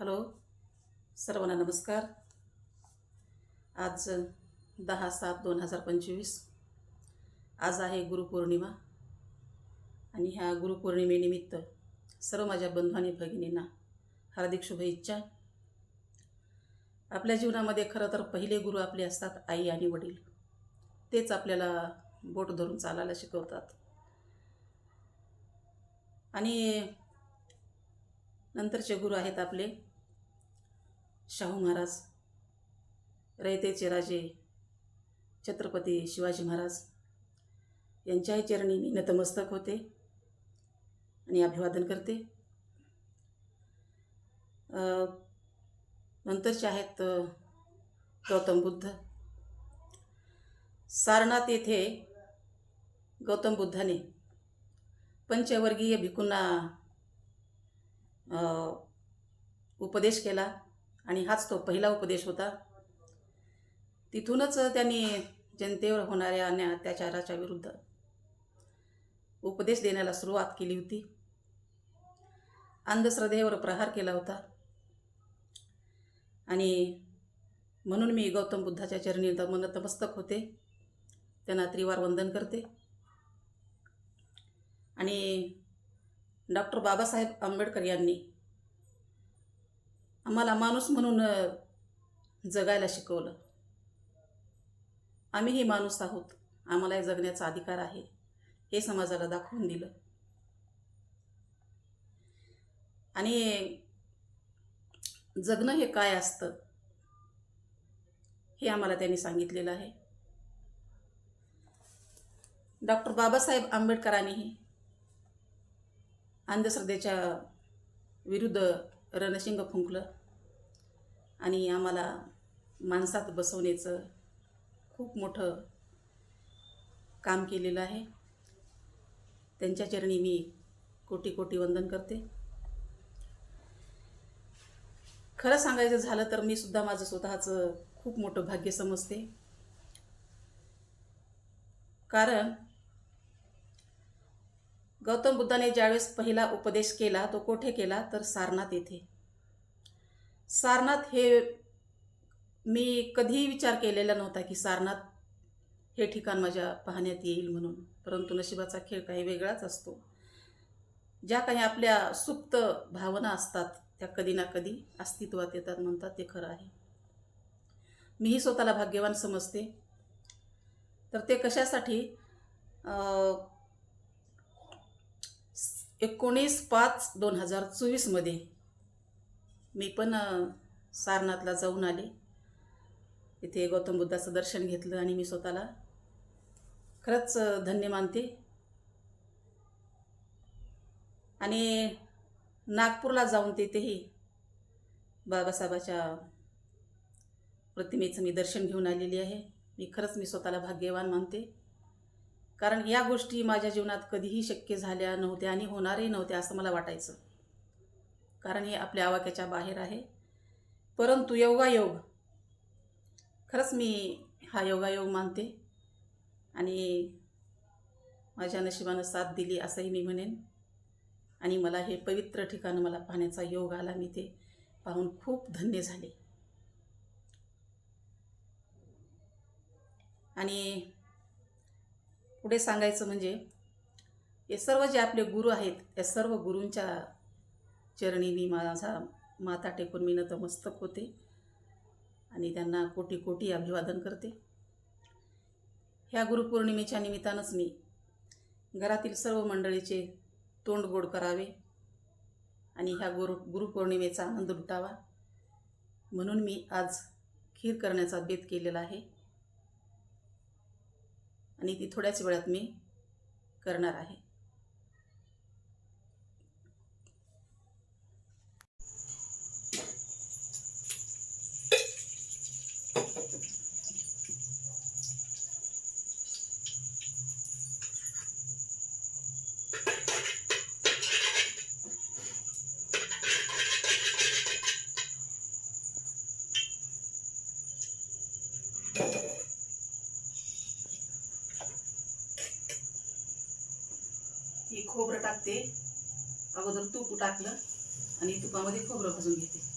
Hello सर्वांना नमस्कार. आज दहा सात दोन हजार पंचवीस. आज आहे गुरुपौर्णिमा आणि ह्या गुरुपौर्णिमेनिमित्त सर्व माझ्या बंधू आणि भगिनींना हार्दिक शुभेच्छा. आपल्या जीवनामध्ये खरं तर पहिले गुरु आपले असतात आई आणि वडील. तेच आपल्याला बोट धरून चालायला शिकवतात. आणि नंतरचे गुरु आहेत आपले शाहू महाराज रयतेचे राजे छत्रपती शिवाजी महाराज यांच्याही चरणी मी नतमस्तक होते आणि अभिवादन करते. नंतरचे आहेत गौतम बुद्ध. सारनाथ येथे गौतम बुद्धाने पंचवर्गीय भिकूंना उपदेश केला. आणि हाच तो पहिला उपदेश होता. तिथूनच त्यांनी जनतेवर होणाऱ्या अन्याय अत्याचाराच्या विरुद्ध उपदेश देण्याला सुरुवात केली होती. अंधश्रद्धेवर प्रहार केला होता. आणि म्हणून मी गौतम बुद्धाच्या चरणी नम- नतमस्तक होते. त्यांना त्रिवार वंदन करते. आणि डॉक्टर बाबासाहेब आंबेडकर यांनी आम्हाला माणूस म्हणून जगायला शिकवलं. आम्हीही माणूस आहोत. आम्हालाही जगण्याचा अधिकार आहे. हे समाजाला दाखवून दिलं. आणि जगणं हे काय असतं हे आम्हाला त्यांनी सांगितलेलं आहे. डॉक्टर बाबासाहेब आंबेडकरांनीही अंधश्रद्धेच्या विरुद्ध रणशिंग फुंकलं आणि आम्हाला माणसात बसवण्याचं खूप मोठं काम केलेलं आहे. त्यांच्या चरणी मी कोटी कोटी वंदन करते. खरं सांगायचं झालं तर मी सुद्धा माझं स्वतःचं खूप मोठं भाग्य समजते. कारण गौतम बुद्धाने ज्यावेळेस पहिला उपदेश केला तो कोठे केला? तर सारनाथ येथे. सारनाथ हे मी कधीही विचार केलेला नव्हता की सारनाथ हे ठिकाण माझ्या पाहण्यात येईल म्हणून. परंतु नशिबाचा खेळ काही वेगळाच असतो. ज्या काही आपल्या सुप्त भावना असतात त्या कधी ना कधी अस्तित्वात येतात म्हणतात ते खरं आहे. मीही स्वतःला भाग्यवान समजते. तर ते कशासाठी? एकोणीस पाच दोन हजार चोवीसमध्ये मी पण सारनाथला जाऊन आले. तिथे गौतम बुद्धाचं दर्शन घेतलं आणि मी स्वतःला खरंच धन्य मानते. आणि नागपूरला जाऊन तिथेही बाबासाहेबाच्या प्रतिमेचं मी दर्शन घेऊन आलेली आहे. मी खरंच मी स्वतःला भाग्यवान मानते. कारण या गोष्टी माझ्या जीवनात कधीही शक्य झाल्या नव्हत्या आणि होणारही नव्हत्या असं मला वाटायचं. कारण हे आपल्या आवाक्याच्या बाहेर आहे. परंतु योगायोग खरंच मी हा योगायोग मानते आणि माझ्या नशिबानं साथ दिली असंही मी म्हणेन. आणि मला हे पवित्र ठिकाण मला पाहण्याचा योग आला. मी ते पाहून खूप धन्य झाले. आणि पुढे सांगायचं म्हणजे हे सर्व जे आपले गुरु आहेत त्या सर्व गुरूंच्या चरणी मी माझा माथा टेकून मी नतमस्तक होते आणि त्यांना कोटी कोटी अभिवादन करते. ह्या गुरुपौर्णिमेच्या निमित्तानंच मी घरातील सर्व मंडळीचे तोंड गोड करावे आणि ह्या गुरु गुरुपौर्णिमेचा आनंद लुटावा म्हणून मी आज खीर करण्याचा बेत केलेला आहे. आणि ती थोड्याच वेळात मी करणार आहे. खोबरं टाकते. अगोदर तूप टाकलं आणि तुपामध्ये खोबरं भाजून घेते.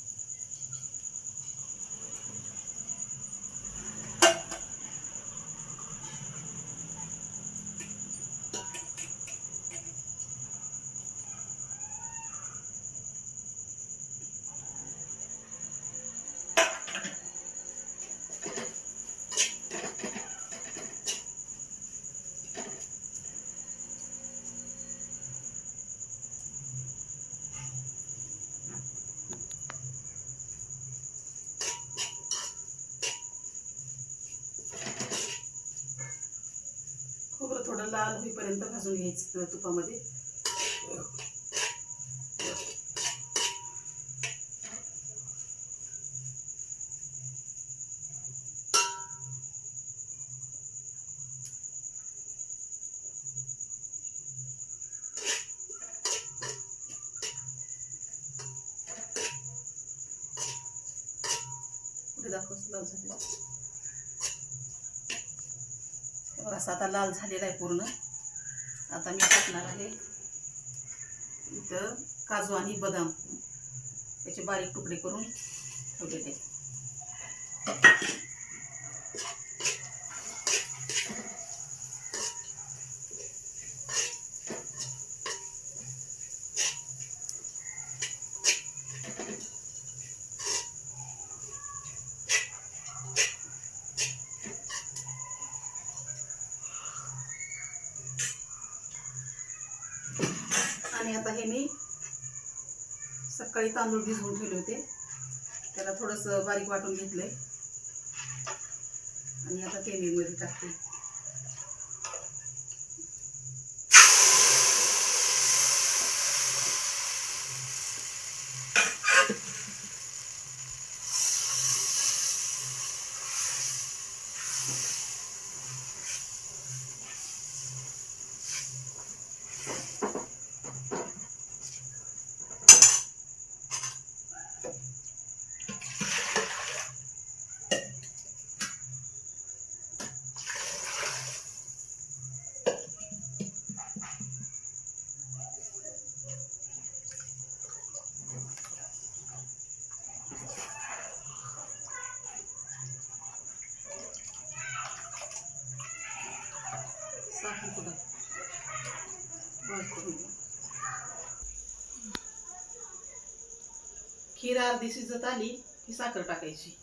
लाल होईपर्यंत भाजून घ्यायचं तुपामध्ये. कुठे दाखवच लाल झाले बघा आता लाल झालेला आहे पूर्ण. आता मी टाकणार आहे इथं काजू आणि बदाम. त्याचे बारीक तुकडे करून ठेवलेले आणि आता हे मी सकाळी तांदूळ भिजवून ठेवले होते. त्याला थोडंसं बारीक वाटून घेतलंय. आणि आता ते मध्ये टाकते साखर कुठं बस करून घ्या. खीर अर्धी शिजत आली की साखर टाकायची.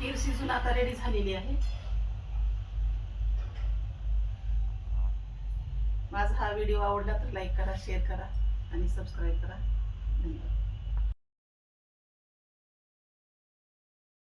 खीर शिजून आता रेडी झालेली आहे. माझा हा व्हिडिओ आवडला तर लाईक करा शेअर करा आणि सबस्क्राईब करा. धन्यवाद.